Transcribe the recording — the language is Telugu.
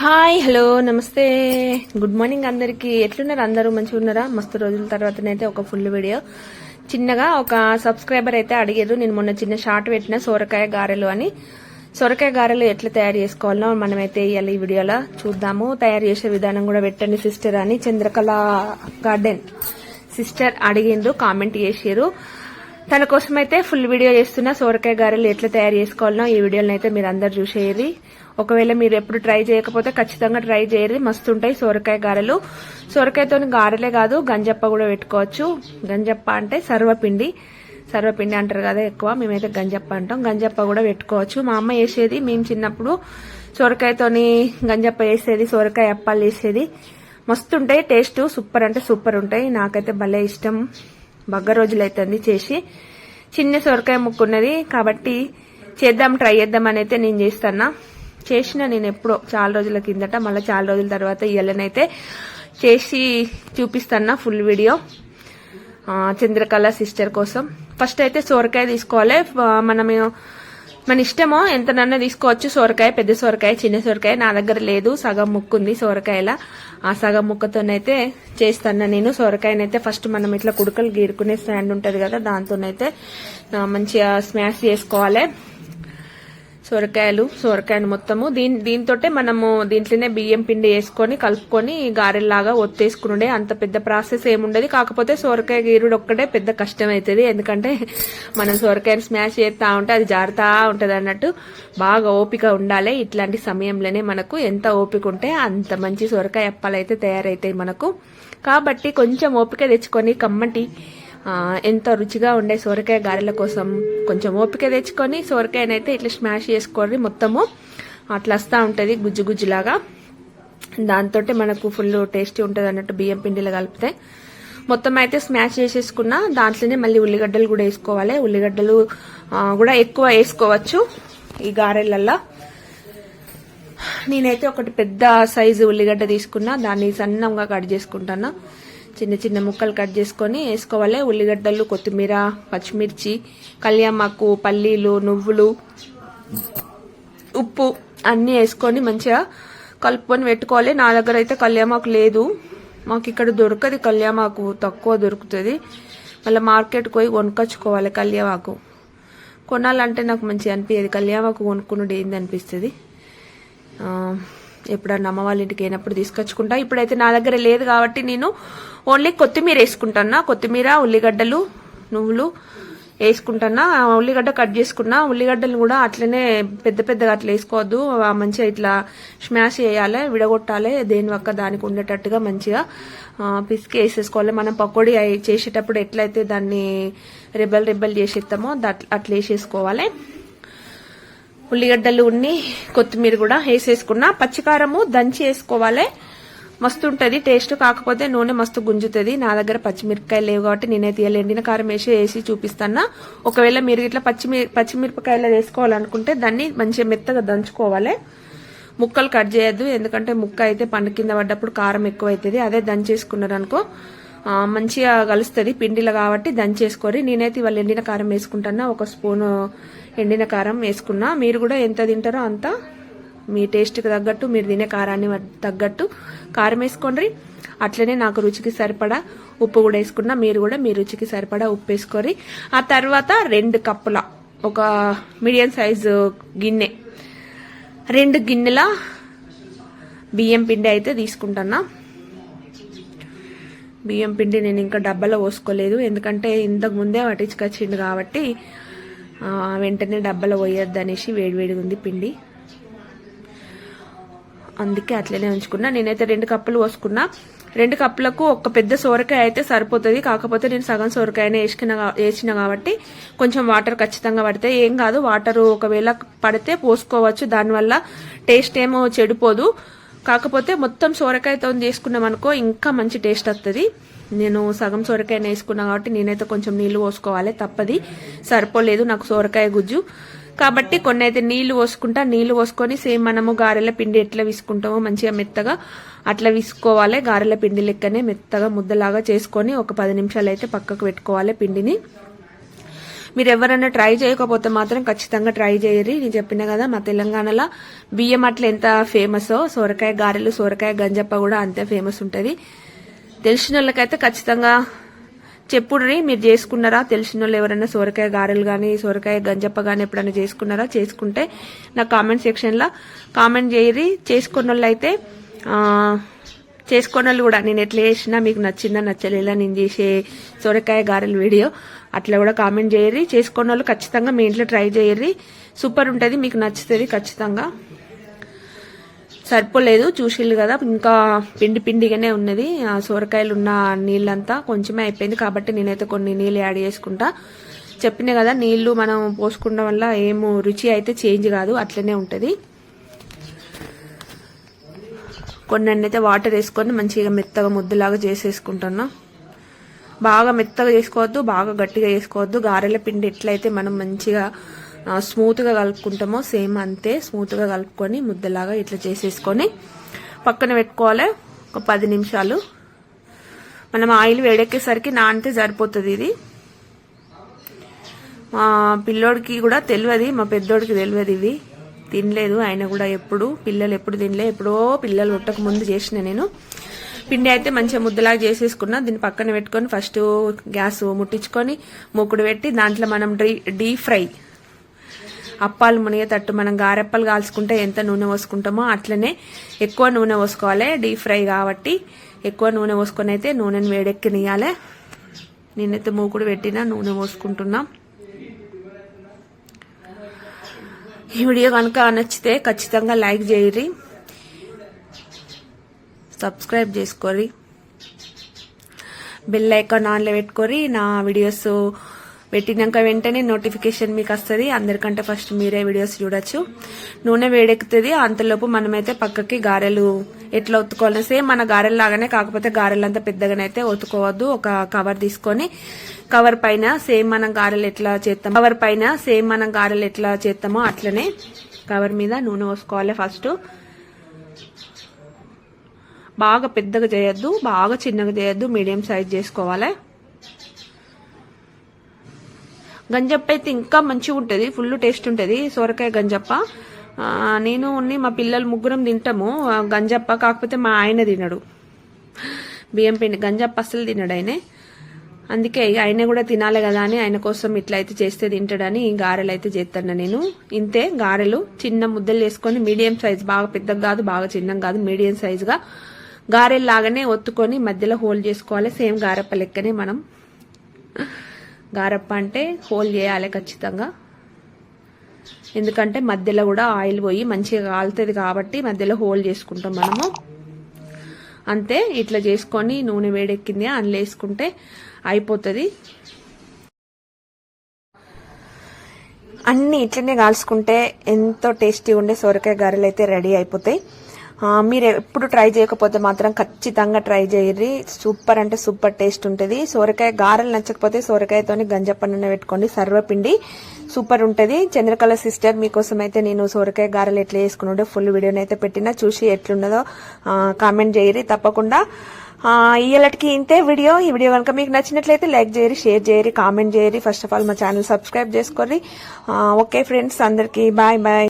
హాయ్ హలో నమస్తే. గుడ్ మార్నింగ్ అందరికీ. ఎట్లున్నారు అందరూ? మంచిగా ఉన్నారా? మస్తు రోజుల తర్వాతనైతే ఒక ఫుల్ వీడియో. చిన్నగా ఒక సబ్స్క్రైబర్ అయితే అడిగారు. నేను మొన్న చిన్న షార్ట్ పెట్టిన సోరకాయ గారెలు అని. సొరకాయ గారెలు ఎట్లా తయారు చేసుకోవాలో మనమైతే ఇవాళ ఈ వీడియోలో. చూద్దాము. తయారు చేసే విధానం కూడా పెట్టండి సిస్టర్ అని చంద్రకళ గార్డెన్ సిస్టర్ అడిగిండ్రు కామెంట్ చేసారు తన కోసం అయితే ఫుల్ వీడియో చేస్తున్న. సోరకాయ గారెలు ఎట్లా తయారు చేసుకోవాలనో ఈ వీడియోని అయితే మీరు అందరు చూసేది ఒకవేళ మీరు ఎప్పుడు ట్రై చేయకపోతే ఖచ్చితంగా ట్రై చేయరు. మస్తు ఉంటాయి సోరకాయ గారెలు. సోరకాయతో గారెలే కాదు గంజప్ప కూడా పెట్టుకోవచ్చు. గంజప్ప అంటే సర్వపిండి. సర్వపిండి అంటారు కదా ఎక్కువ మేమైతే గంజప్ప అంటాం. గంజప్ప కూడా పెట్టుకోవచ్చు. మా అమ్మ వేసేది మేము చిన్నప్పుడు సొరకాయతోని గంజప్ప వేసేది సొరకాయ అప్పాలు వేసేది మస్తు ఉంటాయి టేస్ట్ సూపర్ అంటే సూపర్ ఉంటాయి. నాకైతే భలే ఇష్టం. బగ్గ రోజులు అవుతుంది చేసి. చిన్న సొరకాయ ముక్కు ఉన్నది కాబట్టి చేద్దాం ట్రై చేద్దాం అని అయితే నేను చేస్తాను చేసిన నేను ఎప్పుడో చాలా రోజుల కిందట మళ్ళీ చాలా రోజుల తర్వాత ఇయ్యాలనైతే చేసి చూపిస్తాను ఫుల్ వీడియో చంద్రకళ సిస్టర్ కోసం. ఫస్ట్ అయితే సోరకాయ తీసుకోవాలి. మనము మనం మన ఇష్టమో ఎంతనన్నా తీసుకోవచ్చు. సోరకాయ పెద్ద సోరకాయ చిన్న సోరకాయ నా దగ్గర లేదు. సగం ముక్కు ఉంది సోరకాయల. ఆ సగం ముక్కతోనైతే చేస్తాను నేను. సోరకాయనైతే ఫస్ట్ మనం ఇట్లా కుడుకలు గీరుకునే స్టాండ్ ఉంటుంది కదా దాంతోనైతే మంచిగా స్మాష్ చేసుకోవాలి. సొరకాయలు సొరకాయను మొత్తము. దీని దీంతోటే మనము దీంట్లోనే బియ్యం పిండి వేసుకొని కలుపుకొని గారెల్లాగా ఒత్తేసుకునుండే. అంత పెద్ద ప్రాసెస్ ఏముండదు. కాకపోతే సొరకాయ గీరుడు ఒక్కటే పెద్ద కష్టం అవుతుంది ఎందుకంటే మనం సొరకాయని స్మాష్ చేస్తా ఉంటే అది జారుతా ఉంటుంది అన్నట్టు బాగా ఓపిక ఉండాలి. ఇట్లాంటి సమయంలోనే మనకు ఎంత ఓపిక ఉంటే అంత మంచి సొరకాయ అప్పాలైతే తయారైతాయి మనకు. కాబట్టి కొంచెం ఓపిక తెచ్చుకొని కమ్మటి ఎంత ఎంతో రుచిగా ఉండే సొరకాయ గారెల కోసం కొంచెం ఓపిక తెచ్చుకొని సోరకాయనైతే ఇట్లా స్మాష్ చేసుకోండి మొత్తము. అట్లా వస్తూ ఉంటుంది గుజ్జు గుజ్జులాగా. దాంతో మనకు ఫుల్ టేస్టీ ఉంటుంది అన్నట్టు బియ్యం పిండిలో కలిపితే. మొత్తం అయితే స్మాష్ చేసేసుకున్న. దాంట్లోనే మళ్ళీ ఉల్లిగడ్డలు కూడా వేసుకోవాలి. ఉల్లిగడ్డలు కూడా ఎక్కువ వేసుకోవచ్చు ఈ గారెలల్లో. నేనైతే ఒకటి పెద్ద సైజు ఉల్లిగడ్డ తీసుకున్నా. దాన్ని సన్నంగా కట్ చేసుకుంటాను. చిన్న చిన్న ముక్కలు కట్ చేసుకొని వేసుకోవాలి. ఉల్లిగడ్డలు కొత్తిమీర పచ్చిమిర్చి కళ్యామాకు పల్లీలు నువ్వులు ఉప్పు అన్నీ వేసుకొని మంచిగా కలుపుకొని పెట్టుకోవాలి. నా దగ్గర అయితే కళ్యామాకు లేదు. మాకు ఇక్కడ దొరకదు కళ్యామాకు. తక్కువ దొరుకుతుంది. మళ్ళీ మార్కెట్కి పోయి కొనుక్కొచ్చుకోవాలి కళ్యామాకు. కొనాలంటే నాకు మంచిగా అనిపించేది కళ్యామాకు కొనుక్కున్నది ఏంది అనిపిస్తుంది. ఆ, ఎప్పుడన్నా అమ్మ వాళ్ళ ఇంటికి అయినప్పుడు తీసుకొచ్చుకుంటా. ఇప్పుడైతే నా దగ్గర లేదు కాబట్టి నేను ఓన్లీ కొత్తిమీర వేసుకుంటానా కొత్తిమీర ఉల్లిగడ్డలు నువ్వులు వేసుకుంటానా ఆ ఉల్లిగడ్డ కట్ చేసుకున్నా. ఉల్లిగడ్డలు కూడా అట్లనే పెద్ద పెద్దగా అట్లా వేసుకోవద్దు. ఆ మంచిగా ఇట్లా స్మాష్ చేయాలి విడగొట్టాలి. దేని ఒక్క దానికి ఉండేటట్టుగా మంచిగా పిసికి వేసేసుకోవాలి. మనం పకోడీ చేసేటప్పుడు ఎట్లయితే దాన్ని రెబ్బలు రెబ్బలు చేసేస్తామో అట్లా వేసేసుకోవాలి. ఉల్లిగడ్డలు ఉన్ని కొత్తిమీర కూడా వేసేసుకున్నా. పచ్చికారము దంచి వేసుకోవాలి. మస్తు ఉంటుంది టేస్ట్ కాకపోతే నూనె మస్తు గుంజుతుంది. నా దగ్గర పచ్చిమిరపకాయలు లేవు కాబట్టి నేనైతే ఇలా ఎండిన కారం వేసి వేసి చూపిస్తాను ఒకవేళ మీరు ఇట్లా పచ్చిమి పచ్చిమిరపకాయలు వేసుకోవాలనుకుంటే దాన్ని మంచిగా మెత్తగా దంచుకోవాలి. ముక్కలు కట్ చేయొద్దు ఎందుకంటే ముక్క అయితే పండు కింద పడ్డప్పుడు కారం ఎక్కువ అవుతుంది అదే దంచేసుకున్నారు అనుకో మంచిగా కలుస్తుంది. పిండిలో కాబట్టి దంచేసుకొని నేనైతే ఇవాళ ఎండిన కారం వేసుకుంటాను ఒక స్పూను ఎండిన కారం వేసుకున్నా మీరు కూడా ఎంత తింటారో అంత మీ టేస్ట్కి తగ్గట్టు మీరు తినే కారాన్ని తగ్గట్టు కారం వేసుకోండి. అట్లనే నాకు రుచికి సరిపడా ఉప్పు కూడా వేసుకున్నా మీరు కూడా మీ రుచికి సరిపడా ఉప్పు వేసుకోరి ఆ తర్వాత రెండు కప్పుల ఒక మీడియం సైజు గిన్నె రెండు గిన్నెల బియ్యం పిండి అయితే తీసుకుంటున్నా. బియ్యం పిండి నేను ఇంకా డబ్బాలో పోసుకోలేదు ఎందుకంటే ఇంతకు ముందే పట్టించుకొచ్చిండు కాబట్టి వెంటనే డబ్బాలో పోయొద్దు అనేసి వేడివేడిగా ఉంది పిండి. అందుకే అట్లనే ఉంచుకున్నా. నేనైతే రెండు కప్పులు పోసుకున్నా. రెండు కప్పులకు ఒక పెద్ద సోరకాయ అయితే సరిపోతుంది. కాకపోతే నేను సగం సోరకాయనే వేసుకున్న వేసిన కాబట్టి కొంచెం వాటర్ ఖచ్చితంగా పడితే. ఏం కాదు వాటర్ ఒకవేళ పడితే పోసుకోవచ్చు. దానివల్ల టేస్ట్ ఏమో చెడిపోదు. కాకపోతే మొత్తం సోరకాయతో చేసుకున్నాం అనుకో ఇంకా మంచి టేస్ట్ వస్తుంది నేను సగం సోరకాయని వేసుకున్నా కాబట్టి నేనైతే కొంచెం నీళ్ళు పోసుకోవాలి తప్పది. సరిపోలేదు నాకు సొరకాయ గుజ్జు. కాబట్టి కొన్ని అయితే నీళ్ళు పోసుకుంటా నీళ్ళు పోసుకొని సేమ్ మనము గారెల పిండి ఎట్లా విసుకుంటామో మంచిగా మెత్తగా అట్లా విసుకోవాలి. గారెల పిండి లెక్కనే మెత్తగా ముద్దలాగా చేసుకొని ఒక పది నిమిషాలు అయితే పక్కకు పెట్టుకోవాలి పిండిని. మీరు ఎవరైనా ట్రై చేయకపోతే మాత్రం ఖచ్చితంగా ట్రై చేయరు నేను చెప్పిన కదా మా తెలంగాణలో బియ్యం అట్లా ఎంత ఫేమస్ సొరకాయ గారెలు సొరకాయ గంజప్ప కూడా అంతే ఫేమస్ ఉంటుంది. తెలిసిన వాళ్ళకైతే ఖచ్చితంగా చెప్పుడ్రి మీరు చేసుకున్నారా? తెలిసిన వాళ్ళు ఎవరైనా సొరకాయ గారెలు కానీ సొరకాయ గంజప్ప కానీ ఎప్పుడైనా చేసుకున్నారా? చేసుకుంటే నా కామెంట్ సెక్షన్లో కామెంట్ చేయరి చేసుకున్న వాళ్ళు అయితే చేసుకున్న వాళ్ళు కూడా నేను ఎట్లా చేసినా మీకు నచ్చిందా నచ్చలేదా నేను చేసే సొరకాయ గారెల వీడియో అట్లా కూడా కామెంట్ చేయరి చేసుకున్న వాళ్ళు ఖచ్చితంగా మీ ఇంట్లో ట్రై చేయరి సూపర్ ఉంటుంది మీకు నచ్చుతుంది ఖచ్చితంగా. సరిపోలేదు చూసిల్లు కదా. ఇంకా పిండి పిండిగానే ఉన్నది. ఆ సొరకాయలు ఉన్న నీళ్ళంతా కొంచెమే అయిపోయింది. కాబట్టి నేనైతే కొన్ని నీళ్ళు యాడ్ చేసుకుంటా. చెప్పిన కదా నీళ్ళు మనం పోసుకోవడం వల్ల ఏమో రుచి అయితే చేంజ్ కాదు. అట్లనే ఉంటుంది. కొన్ని అయితే వాటర్ వేసుకొని మంచిగా మెత్తగా ముద్దలాగా చేసేసుకుంటున్నా. బాగా మెత్తగా చేసుకోవద్దు బాగా గట్టిగా చేసుకోవద్దు. గారెల పిండి ఎట్లయితే మనం మంచిగా స్మూత్గా కలుపుకుంటామో సేమ్ అంతే. స్మూత్గా కలుపుకొని ముద్దలాగా ఇట్లా చేసేసుకొని పక్కన పెట్టుకోవాలి. ఒక పది నిమిషాలు. మనం ఆయిల్ వేడెక్కేసరికి నానితే సరిపోతుంది ఇది. మా పిల్లోడికి కూడా తెలియదు మా పెద్దోడికి తెలియదు ఇవి తినలేదు ఆయన కూడా ఎప్పుడు పిల్లలు ఎప్పుడు తినలే. ఎప్పుడో పిల్లలు పుట్టక ముందు చేసిన నేను. పిండి అయితే మంచిగా ముద్దలాగా చేసేసుకున్నా. దీన్ని పక్కన పెట్టుకొని ఫస్ట్ గ్యాస్ ముట్టించుకొని మూకుడు పెట్టి దాంట్లో మనం డీ డీప్ ఫ్రై అప్పాలు మునిగేటట్టు మనం గారెప్పలు కాల్చుకుంటే ఎంత నూనె పోసుకుంటామో అట్లనే ఎక్కువ నూనె పోసుకోవాలి. డీప్ ఫ్రై కాబట్టి ఎక్కువ నూనె పోసుకొని అయితే నూనెను వేడెక్కనియాలి నేనైతే మూకుడు పెట్టినా నూనె పోసుకుంటున్నా. ఈ వీడియో కనుక నచ్చితే ఖచ్చితంగా లైక్ చేయరి సబ్స్క్రైబ్ చేసుకోరి. బెల్ ఐకాన్ ఆన్లో పెట్టుకొని నా వీడియోస్ పెట్టినాక వెంటనే నోటిఫికేషన్ మీకు వస్తుంది. అందరికంటే ఫస్ట్ మీరే వీడియోస్ చూడొచ్చు. నూనె వేడెక్కుతుంది. అంతలోపు మనమైతే పక్కకి గారెలు ఎట్లా ఒత్తుకోవాలి సేమ్ మన గారెలు లాగానే కాకపోతే గారెలు అంతా పెద్దగానైతే ఒత్తుకోవద్దు. ఒక కవర్ తీసుకొని కవర్ పైన సేమ్ మనం గారెలు ఎట్లా చేస్తాం కవర్ పైన సేమ్ మనం గారెలు ఎట్లా చేస్తామో అట్లనే కవర్ మీద నూనె పోసుకోవాలి ఫస్ట్ బాగా పెద్దగా చేయొద్దు. బాగా చిన్నగా చేయొద్దు. మీడియం సైజ్ చేసుకోవాలి. గంజప్ప అయితే ఇంకా మంచిగా ఉంటుంది ఫుల్ టేస్ట్ ఉంటుంది. సొరకాయ గంజప్ప. నేను ఉన్ని మా పిల్లలు ముగ్గురం తింటాము. గంజప్ప కాకపోతే మా ఆయన తినడు. బియ్యం పిండి గంజప్ప అస్సలు తినడు ఆయనే. అందుకే ఆయన కూడా తినాలి కదా అని ఆయన కోసం ఇట్లా అయితే చేస్తే తింటాడని ఈ గారెలు అయితే చేస్తాను నేను. ఇంతే గారెలు చిన్న ముద్దలు చేసుకొని మీడియం సైజ్ బాగా పెద్దగా కాదు బాగా చిన్నగా కాదు మీడియం సైజుగా గారెలు లాగానే ఒత్తుకొని మధ్యలో హోల్ చేసుకోవాలి. సేమ్ గారెప్ప లెక్కనే మనం. గారప్ప అంటే హోల్ చేయాలి ఖచ్చితంగా. ఎందుకంటే మధ్యలో కూడా ఆయిల్ పోయి మంచిగా కాలుతుంది కాబట్టి మధ్యలో హోల్ చేసుకుంటాం మనము. అంతే ఇట్లా చేసుకొని నూనె వేడెక్కింది అందులో వేసుకుంటే అయిపోతుంది. అన్ని ఇట్లనే కాల్చుకుంటే ఎంతో టేస్టీ ఉండే సొరకాయ గారెలు అయితే రెడీ అయిపోతాయి. మీరు ఎప్పుడు ట్రై చేయకపోతే మాత్రం ఖచ్చితంగా ట్రై చేయర్రి. సూపర్ అంటే సూపర్ టేస్ట్ ఉంటుంది. సొరకాయ గారెలు నచ్చకపోతే సొరకాయతోని గంజప్ప పెట్టుకోండి. సర్వపిండి సూపర్ ఉంటుంది. చంద్రకళ సిస్టర్ మీకోసం అయితే నేను సొరకాయ గారెలు ఎట్లా చేసుకున్నాడో ఫుల్ వీడియోని అయితే పెట్టినా. చూసి ఎట్లున్నదో కామెంట్ చేయరు తప్పకుండా ఆ, ఇంతే వీడియో. ఈ వీడియో కనుక మీకు నచ్చినట్లయితే లైక్ చేయరి షేర్ చేయరి కామెంట్ చేయరి ఫస్ట్ ఆఫ్ ఆల్ మా ఛానల్ సబ్స్క్రైబ్ చేసుకోండి ఓకే ఫ్రెండ్స్ అందరికీ బాయ్ బాయ్.